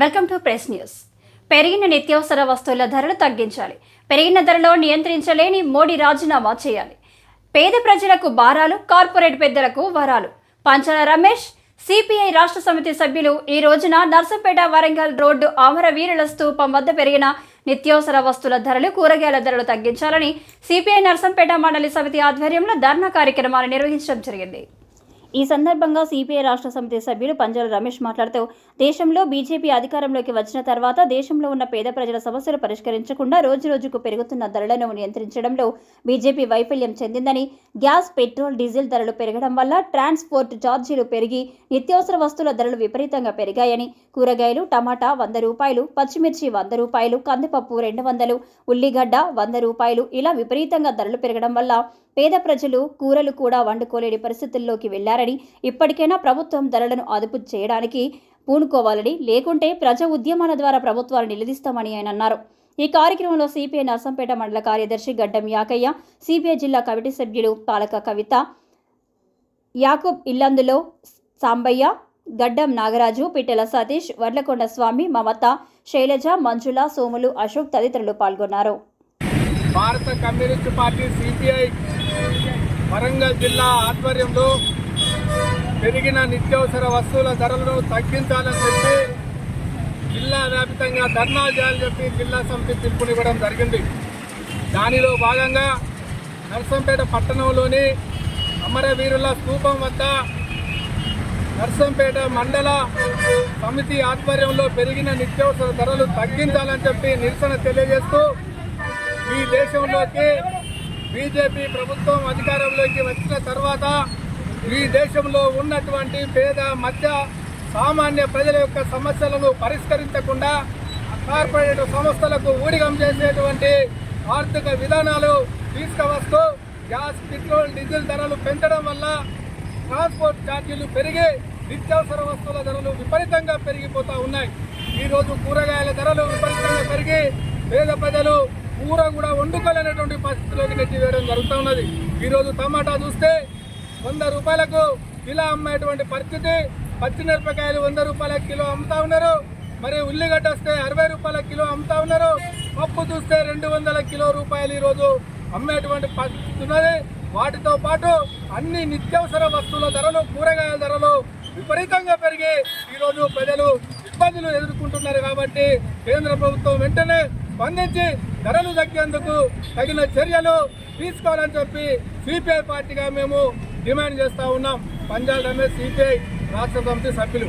Welcome to press news. పెరిగిన నిత్యావసర వస్తువుల ధరలు తగ్గించాలి. పెరిగిన ధరలో నియంత్రించలేని మోడీ రాజీనామా చేయాలి. పేద ప్రజలకు భారాలు కార్పొరేట్ పెద్దలకు వరాలు. పంచాల రమేష్ సిపిఐ రాష్ట్ర సమితి సభ్యులు ఈ రోజున నర్సంపేట వరంగల్ రోడ్డు అమరవీరుల స్తూపం వద్ద పెరిగిన నిత్యావసర వస్తువుల ధరలు కూరగాయల ధరలు తగ్గించాలని సిపిఐ నర్సంపేట మండలి సమితి ఆధ్వర్యంలో ధర్నా కార్యక్రమాలు నిర్వహించడం జరిగింది. ఈ సందర్భంగా సిపిఐ రాష్ట్ర సమితి సభ్యులు పంజాల రమేష్ మాట్లాడుతూ దేశంలో బీజేపీ అధికారంలోకి వచ్చిన తర్వాత దేశంలో ఉన్న పేద ప్రజల సమస్యలు పరిష్కరించకుండా రోజురోజుకు పెరుగుతున్న ధరలను నియంత్రించడంలో బీజేపీ వైఫల్యం చెందిందని గ్యాస్ పెట్రోల్ డీజిల్ ధరలు పెరగడం వల్ల ట్రాన్స్పోర్ట్ ఛార్జీలు పెరిగి నిత్యావసర వస్తువుల ధరలు విపరీతంగా పెరిగాయని కూరగాయలు టమాటా వంద రూపాయలు పచ్చిమిర్చి వంద రూపాయలు కందిపప్పు రెండు వందలు ఉల్లిగడ్డ వంద రూపాయలు ఇలా విపరీతంగా ధరలు పెరగడం వల్ల పేద ప్రజలు కూరలు కూడా వండుకోలేని పరిస్థితుల్లోకి వెళ్ళారని ఇప్పటికైనా ప్రభుత్వం ధరలను అదుపు చేయడానికి పూనుకోవాలని లేకుంటే ప్రజా ఉద్యమాల ద్వారా ప్రభుత్వాలు నిలదీస్తామని ఆయన అన్నారు. ఈ కార్యక్రమంలో సిపిఐ నర్సంపేట మండల కార్యదర్శి గడ్డం యాకయ్య సిపిఐ జిల్లా కమిటీ సభ్యులు పాలక కవిత యాకూబ్ ఇల్లందులో సాంబయ్య గడ్డం నాగరాజు పిట్టెల సతీష్ వర్లకొండ స్వామి మమత శైలజ మంజుల సోములు అశోక్ తదితరులు పాల్గొన్నారు. భారత కమ్యూనిస్టు పార్టీ సిపిఐ వరంగల్ జిల్లా ఆధ్వర్యంలో పెరిగిన నిత్యావసర వస్తువుల ధరలను తగ్గించాలని చెప్పి జిల్లా వ్యాప్తంగా ధర్నాలు చేయాలని చెప్పి జిల్లా సమితి పిలుపునివ్వడం జరిగింది. దానిలో భాగంగా నర్సంపేట పట్టణంలోని అమరవీరుల స్థూపం వద్ద నర్సంపేట మండల సమితి ఆధ్వర్యంలో పెరిగిన నిత్యావసర ధరలు తగ్గించాలని చెప్పి నిరసన తెలియజేస్తూ దేశంలోకి బీజేపీ ప్రభుత్వం అధికారంలోకి వచ్చిన తర్వాత ఈ దేశంలో ఉన్నటువంటి పేద మధ్య సామాన్య ప్రజల యొక్క సమస్యలను పరిష్కరించకుండా కార్పొరేట్ సంస్థలకు ఊడిగం చేసేటువంటి ఆర్థిక విధానాలు తీసుకువస్తూ గ్యాస్ పెట్రోల్ డీజిల్ ధరలు పెంచడం వల్ల ట్రాన్స్పోర్ట్ ఛార్జీలు పెరిగి నిత్యావసర వస్తువుల ధరలు విపరీతంగా పెరిగిపోతూ ఉన్నాయి. ఈరోజు కూరగాయల ధరలు విపరీతంగా పెరిగి పేద ప్రజలు కూర కూడా వండుకోలేనటువంటి పరిస్థితిలోకి నెట్టివేయడం జరుగుతూ ఉన్నది. ఈరోజు టమాటా చూస్తే వంద రూపాయలకు కిలో అమ్మేటువంటి పరిస్థితి. పచ్చిమిరపకాయలు వంద రూపాయల కిలో అమ్ముతా ఉన్నారు. మరి ఉల్లిగడ్డ వస్తే అరవై రూపాయల కిలో అమ్ముతా ఉన్నారు. పప్పు చూస్తే రెండు వందల కిలో రూపాయలు ఈరోజు అమ్మేటువంటి పరిస్థితి ఉన్నది. వాటితో పాటు అన్ని నిత్యావసర వస్తువుల ధరలు కూరగాయల ధరలు విపరీతంగా పెరిగి ఈరోజు ప్రజలు ఇబ్బందులు ఎదుర్కొంటున్నారు కాబట్టి కేంద్ర ప్రభుత్వం వెంటనే స్పందించి ధరలు తగ్గేందుకు తగిన చర్యలు తీసుకోవాలని చెప్పి సిపిఐ పార్టీగా మేము డిమాండ్ చేస్తూ ఉన్నాం. పంజాబ్ రమేష్ సిపిఐ రాష్ట్ర సమితి సభ్యులు.